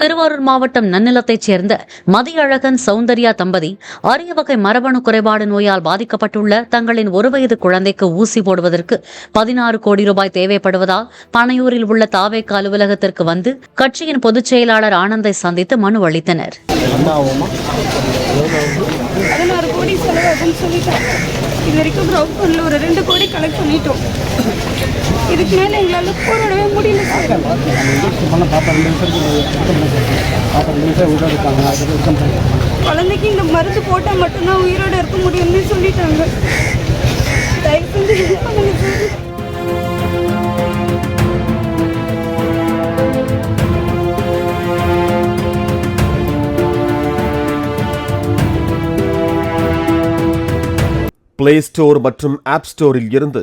திருவாரூர் மாவட்டம் நன்னிலத்தைச் சேர்ந்த மதியழகன் சௌந்தர்யா தம்பதி அரிய வகை மரபணு குறைபாடு நோயால் பாதிக்கப்பட்டுள்ள தங்களின் ஒரு வயது குழந்தைக்கு ஊசி போடுவதற்கு பதினாறு கோடி ரூபாய் தேவைப்படுவதால் பனையூரில் உள்ள தாவேக்க அலுவலகத்திற்கு வந்து கட்சியின் பொதுச் செயலாளர் ஆனந்தை சந்தித்து மனு அளித்தனர். இது வரைக்கும் ஒரு ரெண்டு கோடி கலெக்ட் பண்ணிட்டோம். இதுக்கு மேலே எங்களால் போராடவே முடியல நிமிஷம் குழந்தைக்கு இந்த மருந்து போட்டால் மட்டும்தான் உயிரோட இருக்க முடியும்னு சொல்லிட்டாங்க. தயவு செஞ்சு பண்ணுங்க சார். பிளே ஸ்டோர் மற்றும் ஆப் ஸ்டோரில் இருந்து